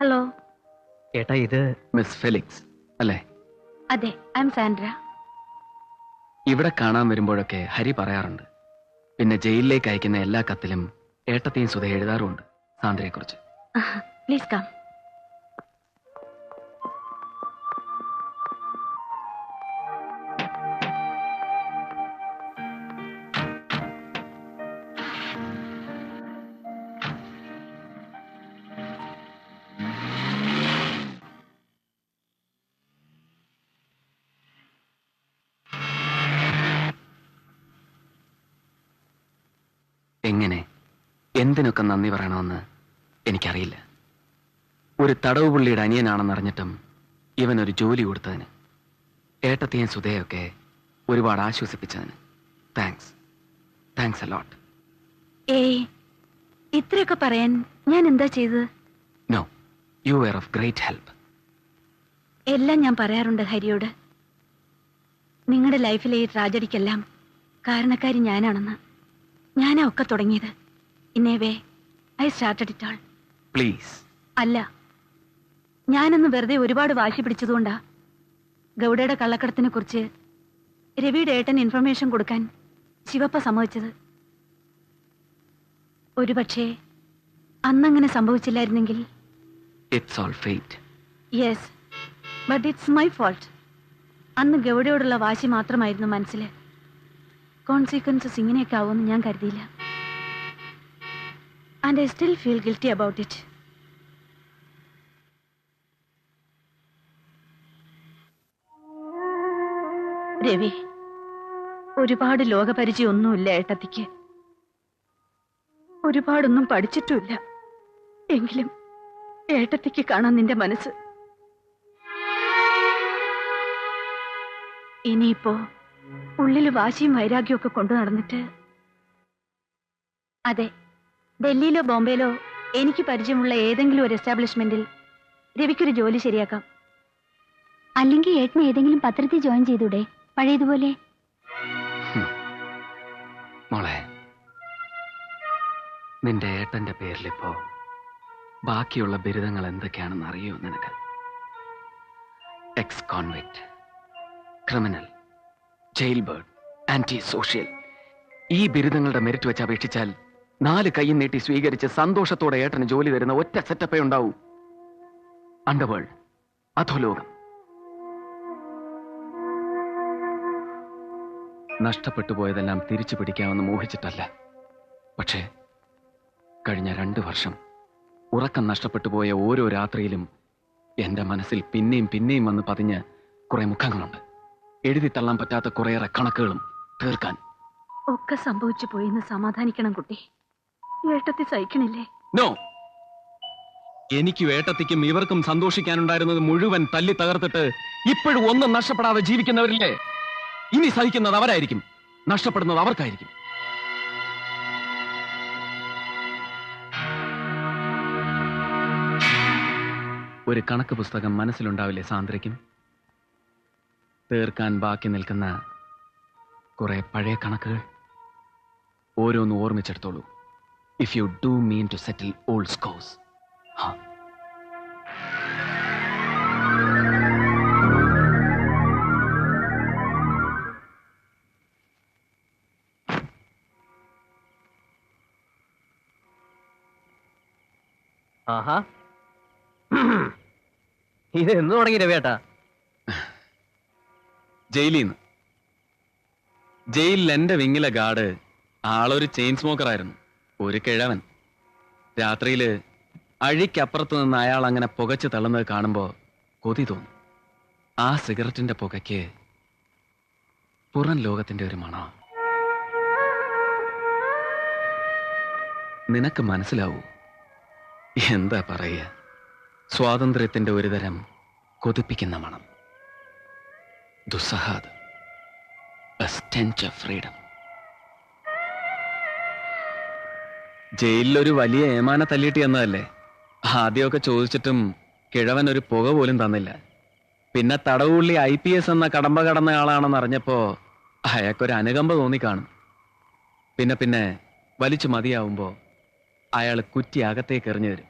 Hello. ഏട്ടാ ഇത് miss Felix അല്ലേ? അതെ ഐ എം സാൻഡ്ര. ഇവിടെ കാണാൻ വരുമ്പോഴൊക്കെ ഹരി പറയാറുണ്ട്. പിന്നെ ജയിലിലേക്ക് അയക്കുന്ന എല്ലാ കത്തിലും ഏട്ടത്തെയും സുധ എഴുതാറുണ്ട് സാന്ദ്രയെക്കുറിച്ച്. പ്ലീസ് കം എന്തിനൊക്കെ നന്ദി പറയണമെന്ന് എനിക്കറിയില്ല. ഒരു തടവ് പുള്ളിയുടെ അനിയനാണെന്നറിഞ്ഞിട്ടും ഇവൻ ഒരു ജോലി കൊടുത്തതിന് ഏട്ടത്തെയും സുധയൊക്കെ ഒരുപാട് ആശ്വസിപ്പിച്ചതിന്. താങ്ക്സ് താങ്ക്സ് അലോട്ട് ഏയ് ഇത്രയൊക്കെ പറയാൻ ഞാൻ എന്താ ചെയ്തത്? Know you were of great help എല്ലാം ഞാൻ പറയാറുണ്ട് ഹരിയോട്. നിങ്ങളുടെ ലൈഫിലെ ഈ ട്രാജഡിക്കെല്ലാം കാരണക്കാരി ഞാനാണെന്ന്. ഞാനാ ഒക്കെ തുടങ്ങിയത്. Anyway I started it all. Please. അല്ല. ഞാനൊന്ന് വെറുതെ ഒരുപാട് വാശി പിടിച്ചതുകൊണ്ടാ ഗൗഡയുടെ കള്ളക്കടത്തിനെ കുറിച്ച് രവിയുടെ ഏട്ടൻ ഇൻഫർമേഷൻ കൊടുക്കാൻ ശിവപ്പ സമ്മതിച്ചത്. ഒരുപക്ഷെ അന്നങ്ങനെ സംഭവിച്ചില്ലായിരുന്നെങ്കിൽ. It's all fate yes but it's my fault അന്ന് ഗൗഡയോടുള്ള വാശി മാത്രമായിരുന്നു മനസ്സിൽ കോൺസിക്വൻസസ് ഇങ്ങനെയൊക്കെ ആവുമെന്ന് ഞാൻ കരുതിയില്ല. And I still feel guilty about it Ravi ഒരുപാട് ലോകപരിചയമൊന്നുമില്ല ഏട്ടത്തിക്ക്. ഒരുപാടൊന്നും പഠിച്ചിട്ടുമില്ല. എങ്കിലും ഏട്ടത്തിക്ക് കാണാൻ നിന്റെ മനസ്സ്. ഇനിയിപ്പോ ഉള്ളിൽ വാശിയും വൈരാഗ്യമൊക്കെ കൊണ്ടു നടന്നിട്ട്. അതെ. ഡൽഹിയിലോ ബോംബെയിലോ എനിക്ക് പരിചയമുള്ള ഏതെങ്കിലും ഒരു എസ്റ്റാബ്ലിഷ്മെന്റിൽ രവിക്കൊരു ജോലി ശരിയാക്കാം. അല്ലെങ്കിൽ ഏട്ടന് ഏതെങ്കിലും പത്രത്തിൽ ജോയിൻ ചെയ്തൂടെ പഴയതുപോലെ? മോളെ നിന്റെ ഏട്ടന്റെ പേരിലിപ്പോ ബാക്കിയുള്ള ബിരുദങ്ങൾ എന്തൊക്കെയാണെന്ന് അറിയോ നിനക്ക്? Ex convict criminal jail bird anti social ഈ ബിരുദങ്ങളുടെ മെറിറ്റ് വെച്ച് അപേക്ഷിച്ചാൽ നാല് കൈ നീട്ടി സ്വീകരിച്ച് സന്തോഷത്തോടെ ഏട്ടന് ജോലി തരുന്ന ഒറ്റ സെറ്റപ്പേ ഉണ്ടാവൂ. അണ്ടവേൾഡ് അധോലോകം. നഷ്ടപ്പെട്ടു പോയതെല്ലാം തിരിച്ചു പിടിക്കാമെന്ന് മോഹിച്ചിട്ടല്ല. പക്ഷേ കഴിഞ്ഞ രണ്ട് വർഷം ഉറക്കം നഷ്ടപ്പെട്ടു പോയ ഓരോ രാത്രിയിലും എന്റെ മനസ്സിൽ പിന്നെയും പിന്നെയും വന്ന് പതിഞ്ഞ് കുറെ മുഖങ്ങളുണ്ട്. എഴുതി തള്ളാൻ പറ്റാത്ത കുറേയേറെ കണക്കുകളും തീർക്കാൻ. ഒക്കെ സംഭവിച്ചു പോയിന്ന് സമാധാനിക്കണം കുട്ടി. ഏട്ടത്തി സഹിക്കണില്ലേ? നോ എനിക്ക് ഏട്ടത്തിക്കും ഇവർക്കും സന്തോഷിക്കാനുണ്ടായിരുന്നത് മുഴുവൻ തല്ലി തകർത്തിട്ട് ഇപ്പോഴും ഒന്നും നഷ്ടപ്പെടാതെ ജീവിക്കുന്നവരില്ലേ? ഇനി സഹിക്കുന്നത് അവരായിരിക്കും. നഷ്ടപ്പെടുന്നത് അവർക്കായിരിക്കും. ഒരു കണക്ക് പുസ്തകം മനസ്സിലുണ്ടാവില്ലേ സാന്ദ്രയ്ക്കും? തീർക്കാൻ ബാക്കി നിൽക്കുന്ന കുറെ പഴയ കണക്കുകൾ ഓരോന്ന് ഓർമ്മിച്ചെടുത്തോളൂ. If you do mean to settle old scores. ആഹാ. ഇത് എന്ന് തുടങ്ങി രവിയേട്ടാ ജയിലിൽ നിന്ന് ജയിലിൽ എന്റെ വിങ്ങിലെ ഗാർഡ് ആളൊരു ചെയിൻ സ്മോക്കർ ആയിരുന്നു ഒരു കിഴവൻ. രാത്രിയിൽ അഴിക്കപ്പുറത്ത് നിന്ന് അയാൾ അങ്ങനെ പുകച്ച് തള്ളുന്നത് കാണുമ്പോൾ കൊതി തോന്നും. ആ സിഗരറ്റിന്റെ പുകയ്ക്ക് പുറം ലോകത്തിന്റെ ഒരു മണ നിനക്ക് മനസ്സിലാവൂ എന്താ പറയുക? സ്വാതന്ത്ര്യത്തിന്റെ ഒരു തരം കൊതിപ്പിക്കുന്ന മണം. ദുസ്സഹാദ് a ജയിലിലൊരു വലിയ ഏമാന തല്ലിയിട്ട് എന്നതല്ലേ ആദ്യമൊക്കെ ചോദിച്ചിട്ടും കിഴവൻ ഒരു പുക പോലും തന്നില്ല. പിന്നെ തടവുള്ളി ഐ പി എസ് എന്ന കടമ്പ കടന്ന ആളാണെന്ന് അറിഞ്ഞപ്പോ അയാൾക്കൊരു അനുകമ്പ തോന്നിക്കാണും പിന്നെ പിന്നെ വലിച്ചു മതിയാവുമ്പോ അയാൾ കുറ്റി അകത്തേക്ക് എറിഞ്ഞു തരും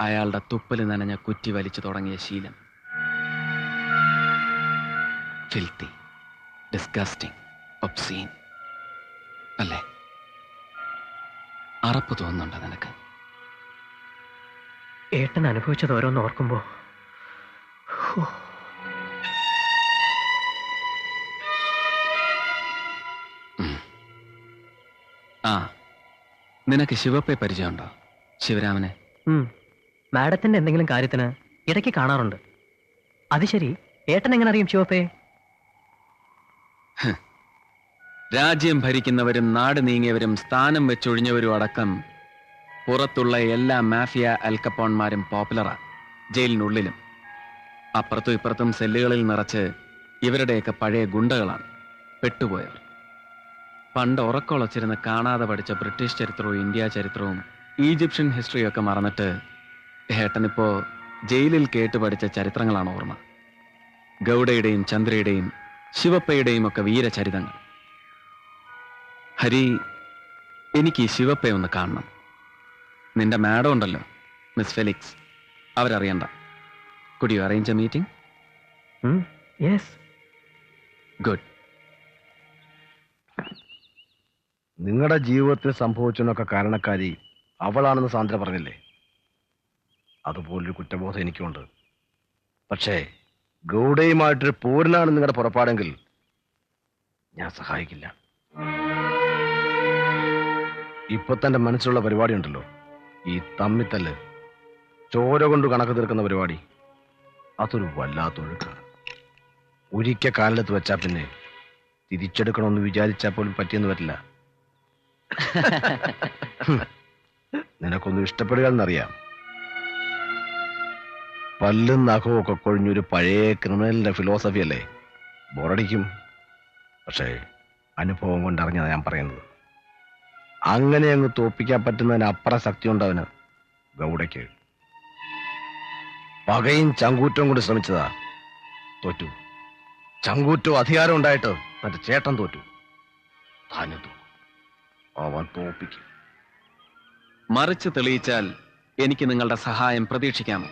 അയാളുടെ തുപ്പൽ നനഞ്ഞ കുറ്റി വലിച്ചു തുടങ്ങിയ ശീലം. ഫിൽത്തി ഡിസ്ഗസ്റ്റിംഗ് ഒബ്സീൻ അല്ലേ? അറപ്പ് തോന്നുന്നുണ്ടോ നിനക്ക്? ഏട്ടൻ അനുഭവിച്ചത് ഓരോന്ന് ഓർക്കുമ്പോ ആ നിനക്ക് ശിവപ്പെ പരിചയമുണ്ടോ? ശിവരാമനെ. മാഡത്തിന്റെ എന്തെങ്കിലും കാര്യത്തിന് ഇടയ്ക്ക് കാണാറുണ്ട്. അത് ശരി. ഏട്ടൻ എങ്ങനെ അറിയും ശിവപ്പേ രാജ്യം ഭരിക്കുന്നവരും നാട് നീങ്ങിയവരും സ്ഥാനം വെച്ചൊഴിഞ്ഞവരും അടക്കം പുറത്തുള്ള എല്ലാ മാഫിയ അൽക്കപ്പോൺമാരും പോപ്പുലറാ ജയിലിനുള്ളിലും. അപ്പുറത്തും ഇപ്പുറത്തും സെല്ലുകളിൽ നിറച്ച് ഇവരുടെയൊക്കെ പഴയ ഗുണ്ടകളാണ് പെട്ടുപോയവർ. പണ്ട് ഉറക്കൊളച്ചിരുന്ന് കാണാതെ പഠിച്ച ബ്രിട്ടീഷ് ചരിത്രവും ഇന്ത്യ ചരിത്രവും ഈജിപ്ഷ്യൻ ഹിസ്റ്ററിയും ഒക്കെ മറന്നിട്ട് ഏട്ടനിപ്പോൾ ജയിലിൽ കേട്ട് പഠിച്ച ചരിത്രങ്ങളാണ് ഓർമ്മ. ഗൗഡയുടെയും ചന്ദ്രയുടെയും ശിവപ്പയുടെയും ഒക്കെ വീരചരിതങ്ങൾ. ഹരി എനിക്ക് ഈ ശിവപ്പയെ ഒന്ന് കാണണം. നിന്റെ മാഡം ഉണ്ടല്ലോ miss Felix. അവരറിയണ്ട. Could you arrange a meeting yes good നിങ്ങളുടെ ജീവിതത്തിൽ സംഭവിച്ചതിനൊക്കെ കാരണക്കാരി അവളാണെന്ന് സാന്ദ്ര പറഞ്ഞില്ലേ? അതുപോലൊരു കുറ്റബോധം എനിക്കുണ്ട്. പക്ഷേ ഗൗഡയുമായിട്ടൊരു പൂരനാണ് നിങ്ങളുടെ പുറപ്പാടെങ്കിൽ ഞാൻ സഹായിക്കില്ല. ഇപ്പൊ തന്റെ മനസ്സിലുള്ള പരിപാടി ഉണ്ടല്ലോ ഈ തമ്മിത്തല്ല്. ചോര കൊണ്ട് കണക്ക് തീർക്കുന്ന പരിപാടി. അതൊരു വല്ലാത്തൊഴുക്കാണ് ഒരിക്കൽ കാലിലെത്ത് വെച്ചാ പിന്നെ തിരിച്ചെടുക്കണമെന്ന് വിചാരിച്ചാൽ പോലും പറ്റിയെന്ന് വരില്ല. നിനക്കൊന്നും ഇഷ്ടപ്പെടുക എന്നറിയാം പല്ലും നഖവും ഒക്കെ കൊഴിഞ്ഞൊരു പഴയ ക്രിമിനലിന്റെ ഫിലോസഫി അല്ലേ? ബോറടിക്കും. പക്ഷേ അനുഭവം കൊണ്ടറിഞ്ഞാണ് ഞാൻ പറയുന്നത്. അങ്ങനെ അങ്ങ് തോപ്പിക്കാൻ പറ്റുന്നതിന് അപ്പുറം ശക്തി ഉണ്ടവന് ഗൗഡയ്ക്ക് പകയും ചങ്കൂറ്റവും കൂടി ശ്രമിച്ചതാ. തോറ്റു. ചങ്കൂറ്റവും അധികാരം ഉണ്ടായിട്ട് തന്റെ ചേട്ടൻ തോറ്റു. താനും തോക്കും അവൻ തോപ്പിക്കും. മറിച്ച് തെളിയിച്ചാൽ എനിക്ക് നിങ്ങളുടെ സഹായം പ്രതീക്ഷിക്കാമോ?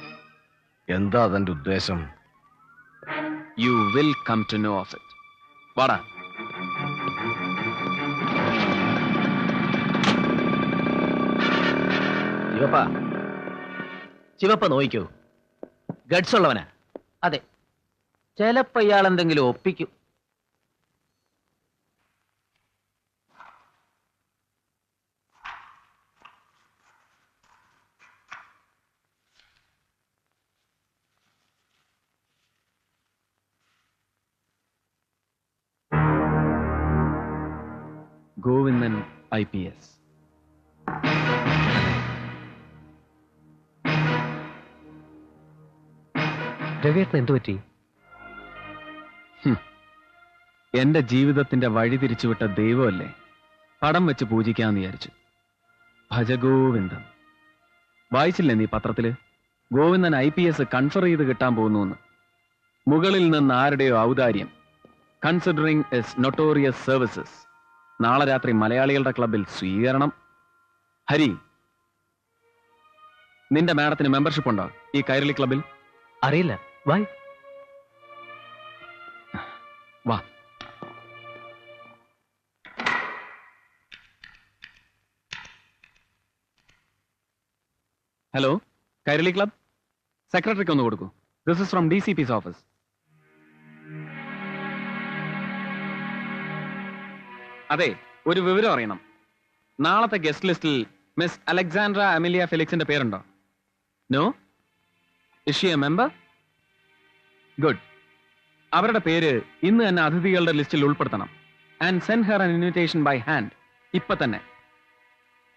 എന്താ തന്റെ ഉദ്ദേശം? You will come to know of it വാടാ. ശിവപ്പ. ശിവപ്പ നോയിക്കോ. ഗഡ്സ് ഉള്ളവനാ. അതെ. ചിലപ്പോ ഇയാൾ എന്തെങ്കിലും ഒപ്പിക്കും. Govindan I P S. രവിയേട്ടൻ എന്തു പറ്റി? എന്റെ ജീവിതത്തിന്റെ വഴി തിരിച്ചുവിട്ട ദൈവമല്ലേ? പടം വെച്ച് പൂജിക്കാന്ന് വിചാരിച്ചു. ഭജഗോവിന്ദം വായിച്ചില്ലേ നീ പത്രത്തിൽ? Govindan I P S confer ചെയ്ത് കിട്ടാൻ പോകുന്നു മുകളിൽ നിന്ന് ആരുടെയോ ഔദാര്യം. കൺസിഡറിംഗ് എസ് നൊട്ടോറിയസ് സർവീസസ് നാളെ രാത്രി മലയാളികളുടെ ക്ലബിൽ സ്വീകരണം. ഹരി നിന്റെ മാഡത്തിന് മെമ്പർഷിപ്പ് ഉണ്ടോ ഈ കൈരളി ക്ലബിൽ? അറിയില്ല. വൈ. വാ. Hello Kairali club. സെക്രട്ടറിക്ക് ഒന്ന് കൊടുക്കൂ. This is from D C P's office അതെ ഒരു വിവരം അറിയണം. നാളത്തെ ഗസ്റ്റ് ലിസ്റ്റിൽ മിസ് അലക്സാൻഡ്ര അമിലിയ ഫെലിക്സിന്റെ പേരുണ്ടോ? No is she a member good അവരുടെ പേര് ഇന്ന് തന്നെ അതിഥികളുടെ ലിസ്റ്റിൽ ഉൾപ്പെടുത്തണം. And send her an invitation by hand ഇപ്പൊ തന്നെ.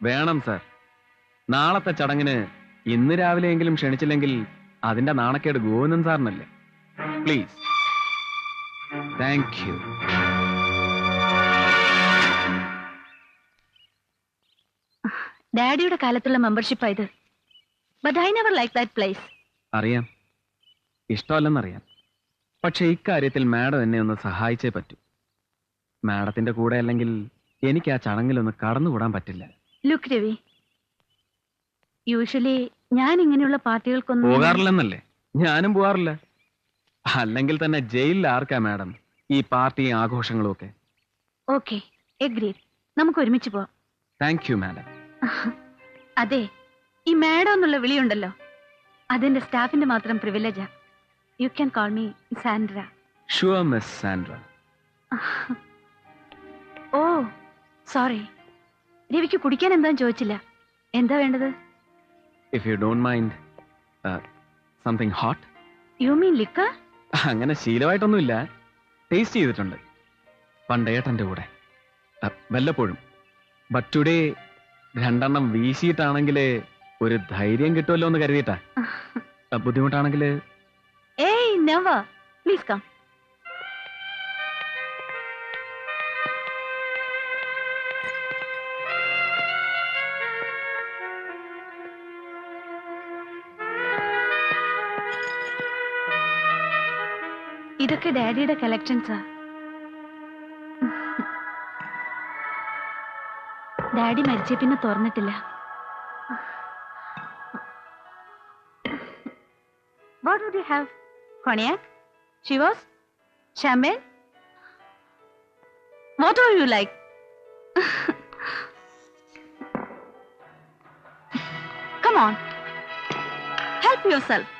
വേണം സർ നാളത്തെ ചടങ്ങിന് ഇന്ന് രാവിലെയെങ്കിലും ക്ഷണിച്ചില്ലെങ്കിൽ അതിന്റെ നാണക്കേട് ഗോവിന്ദൻ സാറിനല്ലേ? പ്ലീസ് താങ്ക് യു ഡാഡിയുടെ കാലത്തുള്ള മെമ്പർഷിപ്പ് ആയത് but I never like that place അറിയാം. ഇഷ്ടമല്ലെന്നറിയാം. പക്ഷെ ഇക്കാര്യത്തിൽ മാഡം എന്നെ ഒന്ന് സഹായിച്ചേ പറ്റൂ. മാഡത്തിന്റെ കൂടെ അല്ലെങ്കിൽ എനിക്ക് ആ ചടങ്ങിലൊന്ന് കടന്നുകൂടാൻ പറ്റില്ല. ലുക്ക് രവി യൂഷ്വലി ഞാൻ ഇങ്ങനെയുള്ള പാർട്ടികൾക്കൊന്നും പോകാറില്ലെന്നല്ലേ? ഞാനും പോകാറില്ല. അല്ലെങ്കിൽ തന്നെ ജയിലിൽ ആർക്കാ മാഡം ഈ പാർട്ടി ആഘോഷങ്ങളും ഒക്കെ ഓക്കെ എഗ്രീഡ് നമുക്ക് ഒരുമിച്ച് പോവാം. Thank you madam. അതെ ഈ മാഡം എന്നുള്ള വിളിയുണ്ടല്ലോ. അതെന്റെ സ്റ്റാഫിന്റെ മാത്രം പ്രിവിലേജാ you can call me Sandra sure miss Sandra oh sorry രവിക്ക് കുടിക്കാൻ എന്താന്ന് ചോദിച്ചില്ല? എന്താ വേണ്ടത്? If you don't mind something hot you mean liquor അങ്ങനെ ശീലമായിട്ടൊന്നുമില്ല. ടേസ്റ്റ് ചെയ്തിട്ടുണ്ട്. പണ്ടേട്ടന്റെ കൂടെ. അ, വല്ലപ്പോഴും. ബട്ട് ടുഡേ രണ്ടെണ്ണം വീശിയിട്ടാണെങ്കിൽ ഒരു ധൈര്യം കിട്ടുമല്ലോ എന്ന് കരുതിയിട്ടാ. അ, ബുദ്ധിമുട്ടാണെങ്കിൽ ഏയ് Please come. ഇതൊക്കെ ഡാഡിയുടെ കളക്ഷൻസാ ഡാഡി മരിച്ച പിന്നെ തുറന്നിട്ടില്ല. What would you have Cognac? Chivas? Champagne? What do you like? Come on. Help yourself.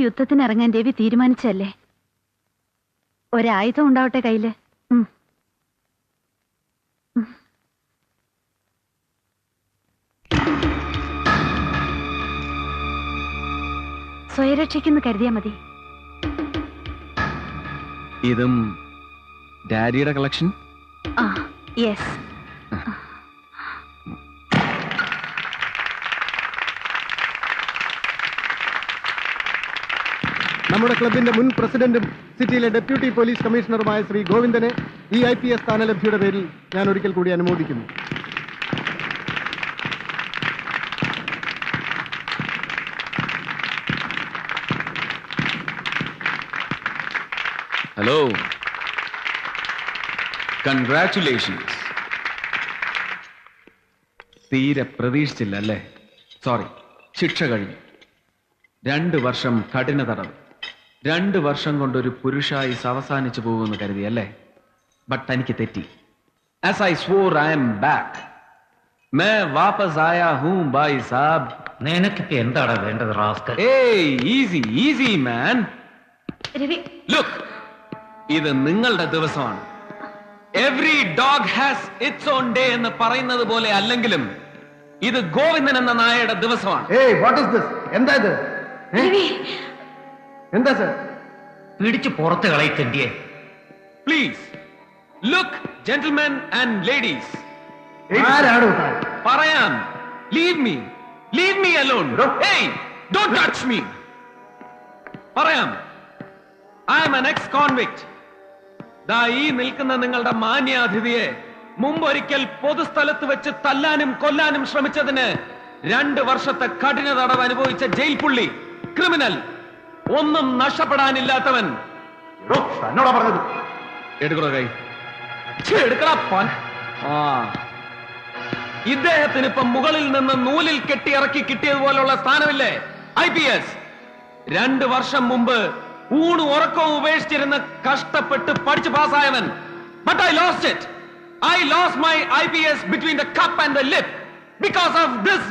യുദ്ധത്തിന് ഇറങ്ങാൻ രവി തീരുമാനിച്ചല്ലേ ഒരായുധം ഉണ്ടാവട്ടെ കയ്യിൽ. സ്വയരക്ഷയ്ക്കെന്ന് കരുതിയാ മതി. ഇതും ഡാഡിയുടെ കളക്ഷൻ? ആ യെസ്. നമ്മുടെ ക്ലബിന്റെ മുൻ പ്രസിഡന്റും സിറ്റിയിലെ ഡെപ്യൂട്ടി പോലീസ് കമ്മീഷണറുമായ ശ്രീ ഗോവിന്ദനെ ഈ ഐ പി എസ് സ്ഥാനലബ്ധിയുടെ പേരിൽ ഞാൻ ഒരിക്കൽ കൂടി അനുമോദിക്കുന്നു. ഹലോ കൺഗ്രാറ്റുലേഷൻസ് തീരെ പ്രതീക്ഷിച്ചില്ല അല്ലേ? സോറി ശിക്ഷ കഴിഞ്ഞു. രണ്ട് വർഷം കഠിന തടവ്. രണ്ട് വർഷം കൊണ്ടൊരു പുരുഷായി അവസാനിച്ചു പോകുമെന്ന് കരുതി അല്ലേ? ബട്ട് തനിക്ക് തെറ്റി. As I swore I'm back may വാപ്പസ് ആയാ ഹൂം ബായ് സാബ്. നിനക്കൊക്കെ എന്താണ് വേണ്ടത് റാസ്കൽ? ഏയ് easy easy man Ravi. Look ഇത് നിങ്ങളുടെ ദിവസമാണ്. Every dog has its own day എന്ന് പറയുന്നത് പോലെ അല്ലെങ്കിലും ഇത് ഗോവിന്ദൻ എന്ന നായയുടെ ദിവസമാണ്. ഏയ് വാട്ട് ഇസ് ദിസ് എന്താ ഇത്? രവി എന്താ സർ? പിടിച്ചു പുറത്ത് കളയത്തെണ്ടിയെ please look gentlemen and ladies ആരാണോ പറയാം. Leave me leave me alone don't touch me പറയാം. I'm an ex convict ദാ ഈ നിൽക്കുന്ന നിങ്ങളുടെ മാന്യാതിഥിയെ മുമ്പൊരിക്കൽ പൊതുസ്ഥലത്ത് വെച്ച് തല്ലാനും കൊല്ലാനും ശ്രമിച്ചതിന് രണ്ട് വർഷത്തെ കഠിന തടവ് അനുഭവിച്ച ജയിൽ പുള്ളി ക്രിമിനൽ. ഒന്നും നഷ്ടപ്പെടാനില്ലാത്തവൻ. എന്നോടാ പറഞ്ഞത്. എടുക്കണോ കൈ. എടുക്കടാ ആ. ഇദ്ദേഹത്തിന് ഇപ്പം മുകളിൽ നിന്ന് നൂലിൽ കെട്ടി ഇറക്കി കിട്ടിയതുപോലുള്ള സ്ഥാനമില്ലേ? I P S. രണ്ട് വർഷം മുമ്പ് ഊണ് ഉറക്കവും ഉപേക്ഷിച്ചിരുന്ന് കഷ്ടപ്പെട്ട് പഠിച്ച് പാസ്സായവൻ. But I lost it I lose my I P S between the cup and the lip because of this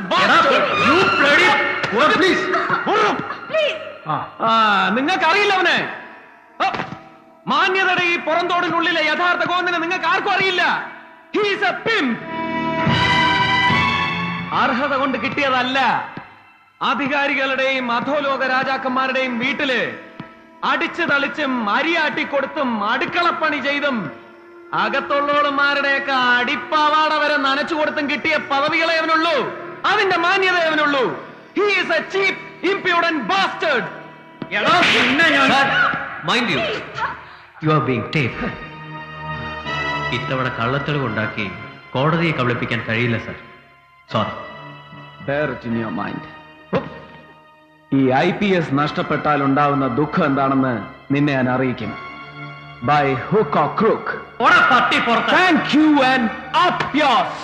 നിങ്ങൾക്കറിയില്ല അവനെ. മാന്യതയുടെ ഈ പുറന്തോടിനുള്ളിലെ യഥാർത്ഥ ഗോവിന്ദനെ നിങ്ങൾക്ക് ആർക്കും അറിയില്ല അർഹത കൊണ്ട് കിട്ടിയതല്ല. അധികാരികളുടെയും അധോലോക രാജാക്കന്മാരുടെയും വീട്ടിൽ അടിച്ചു തളിച്ചും അരിയാട്ടി കൊടുത്തും അടുക്കളപ്പണി ചെയ്തും അകത്തുള്ളവളുമാരുടെയൊക്കെ അടിപ്പാവാട വരെ നനച്ചു കൊടുത്തും കിട്ടിയ പദവികളെ അവനുള്ളൂ. അതിന്റെ മാന്യത അവനുള്ളൂ. He's a cheap impudent bastard! Mind you you are being tape ഇത്തവണ കള്ളത്തെളിവ് ഉണ്ടാക്കി കോടതിയെ കബളിപ്പിക്കാൻ കഴിയില്ല sir sorry it in your mind. ഈ ഐ പി എസ് നഷ്ടപ്പെട്ടാൽ ഉണ്ടാവുന്ന ദുഃഖം എന്താണെന്ന് നിന്നെ ഞാൻ അറിയിക്കും. By hook or crook thank you and up yours